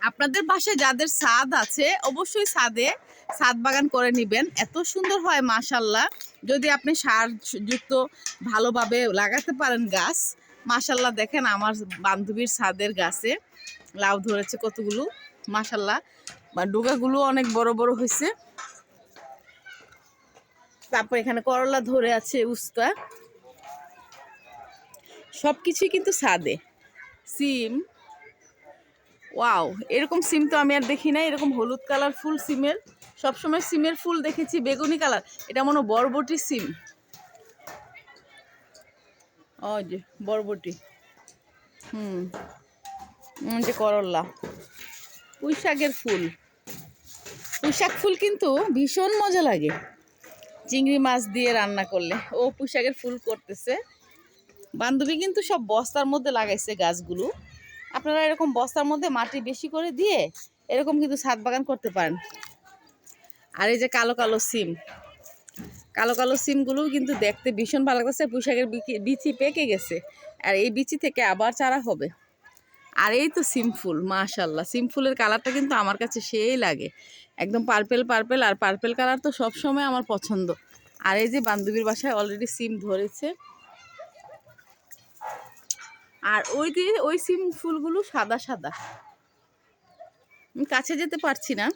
আপনাদের বাসায় যাদের ছাদ আছে, অবশ্যই ছাদে ছাদ বাগান করে নেবেন। এত সুন্দর হয় মাশাল্লাহ যদি আপনি সার যুক্ত ভালোভাবে লাগাতে পারেন গাছ মাশাল্লাহ দেখেন আমার বান্ধবীর ছাদের গাছে লাউ ধরেছে কতগুলো মাশাল্লাহ ডোগাগুলো অনেক বড় বড় হয়েছে। তারপর এখানে করলা ধরে আছে উস্তা সব কিছুই কিন্তু ছাদে সিম ওয়াও এরকম সিম তো আমি আর দেখি না এরকম হলুদ কালার ফুল সিমের। সবসময় সিমের ফুল দেখেছি, বেগুনি কালার। এটা মনে বরবটি সিম। ও যে, বরবটি। হুম যে করল্লা পুঁই শাকের ফুল। পুঁই শাক ফুল কিন্তু ভীষণ মজা লাগে। চিংড়ি মাছ দিয়ে রান্না করলে। ও পুঁই শাকের ফুল করতেছে। বান্ধবী কিন্তু সব বস্তার মধ্যে লাগাইছে গাছগুলো। আপনারা এরকম বস্তার মধ্যে মাটি বেশি করে দিয়ে এরকম কিন্তু ছাদ বাগান করতে পারেন। আর এই যে কালো কালো সিম, কালো কালো সিমগুলো কিন্তু দেখতে ভীষণ ভালো লাগতেছে পুঁশাকের বিচি পেকে গেছে। আর এই বিচি থেকে আবার চারা হবে। আর এই তো সিম ফুল মাশাল্লাহ সিম ফুলের কালারটা কিন্তু আমার কাছে সেই লাগে। একদম পার্পেল পার্পেল, আর পার্পেল কালার তো সব সময় আমার পছন্দ। আর এই যে বান্ধবীর বাসায় অলরেডি সিম ধরেছে। আর ওই যে, ওই সিম ফুলগুলো সাদা সাদা। আমি কাছে যেতে পারছি না।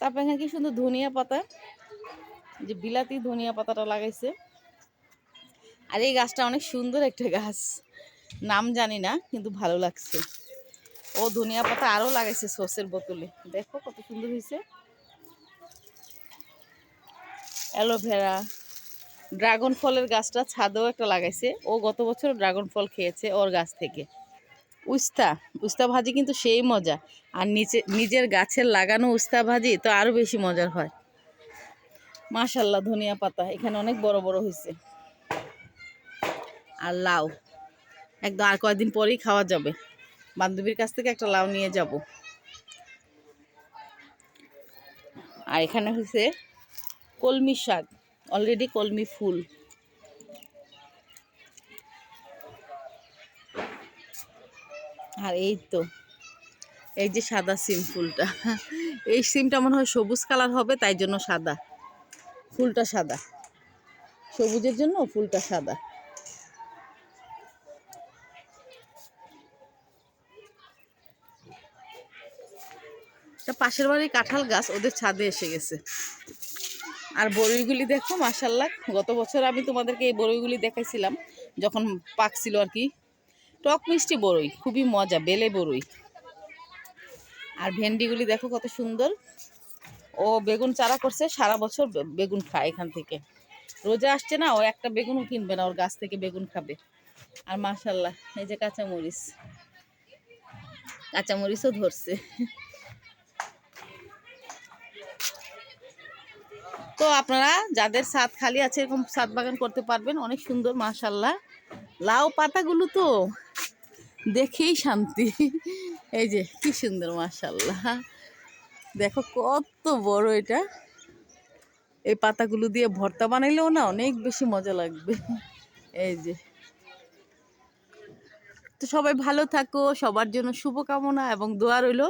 তারপর এখানে কি সুন্দর ধনিয়া পাতা? যে বিলাতি ধনিয়া পাতাটা লাগাইছে। আর এই গাছটা অনেক সুন্দর একটা গাছ। নাম জানি না, কিন্তু ভালো লাগছে। ও ধনিয়া পাতা আরও লাগাইছে সসের বোতলে। দেখো কত সুন্দর হয়েছে অ্যালোভেরা। ড্রাগন ফলের গাছটা ছাদেও একটা লাগাইছে। ও গত বছর ড্রাগন ফল খেয়েছে ওর গাছ থেকে। উস্তা উস্তা ভাজি কিন্তু সেই মজা। আর নিচে, নিজের গাছের লাগানো উস্তা ভাজি তো আরও বেশি মজার হয়। মাশাল্লাহ, ধনিয়া পাতা, এখানে অনেক বড় বড় হয়েছে আর লাউ, একদম আর কয়েকদিন পরেই খাওয়া যাবে। বান্ধবীর কাছ থেকে একটা লাউ নিয়ে যাব। আর এখানে হয়েছে কলমি শাক। অলরেডি কলমি ফুল আর এই তো, এই যে সাদা সিম ফুলটা। এই সিমটা মনে হয় সবুজ কালার হবে, তাই জন্য সাদা। ফুলটা সাদা। সবুজের জন্য ফুলটা সাদা। পাশের বাড়ির কাঁঠাল গাছ, ওদের ছাদে এসে গেছে। আর বড়ইগুলি দেখো মাসাল্লাহ গত বছর আমি তোমাদেরকে এই বড়ইগুলি দেখাইছিলাম, যখন পাকছিল আর কি। টক মিষ্টি বড়ই, খুবই মজা, বেলে বড়ই। আর ভেন্ডিগুলি দেখো কত সুন্দর। ও বেগুন চারা করছে, সারা বছর বেগুন খায় এখান থেকে। রোজা আসছে না, ও একটা বেগুনও কিনবে না, ওর গাছ থেকে বেগুন খাবে। আর মাশাল্লাহ এই যে কাঁচামরিচ। কাঁচামরিচও ধরছে। তো আপনারা যাদের ছাদ খালি আছে এরকম ছাদ বাগান করতে পারবেন, অনেক সুন্দর মাশাল্লাহ লাউ পাতাগুলো তো দেখেই শান্তি। এই যে, কি সুন্দর মাশাল্লাহ দেখো কত বড় এটা। এই পাতাগুলো দিয়ে ভর্তা বানাইলেও না অনেক বেশি মজা লাগবে। এই যে। তো সবাই ভালো থাকো, সবার জন্য শুভকামনা এবং দোয়া রইল।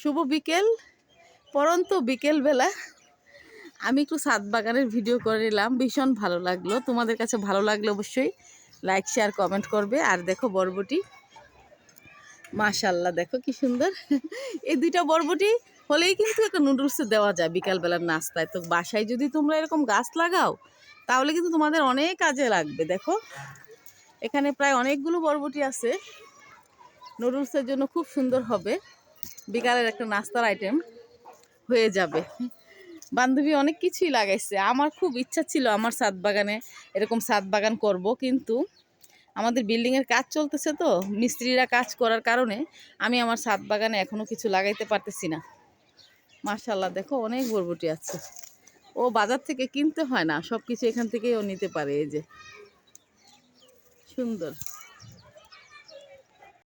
শুভ বিকেল, পরন্ত বিকেল বেলা আমি একটু ছাদ বাগানের ভিডিও করে নিলাম, ভীষণ ভালো লাগল। তোমাদের কাছে ভালো লাগলে অবশ্যই লাইক শেয়ার কমেন্ট করবে। আর দেখো বরবটি মাশাল্লাহ দেখো কি সুন্দর। এই দুইটা বরবটি হলেই কিন্তু একটা নুডলসে দেওয়া যায় বিকালবেলার নাস্তায়। তো বাসায় যদি তোমরা এরকম গাছ লাগাও, তাহলে কিন্তু তোমাদের অনেক কাজে লাগবে। দেখো, এখানে প্রায় অনেকগুলো বরবটি আছে। নুডলসের জন্য খুব সুন্দর হবে। বিকালের একটা নাস্তার আইটেম হয়ে যাবে। বান্ধবী অনেক কিছুই লাগাইছে। আমার খুব ইচ্ছা ছিল আমার ছাদ বাগানে এরকম ছাদ বাগান করব, কিন্তু আমাদের বিল্ডিংয়ের কাজ চলতেছে তো, মিস্ত্রিরা কাজ করার কারণে আমি আমার ছাদ বাগানে এখনও কিছু লাগাইতে পারতেছি না। মার্শাল্লাহ দেখো অনেক বরবটি আছে। ও বাজার থেকে কিনতে হয় না সব কিছু এখান থেকেই ও নিতে পারে, এই যে। সুন্দর।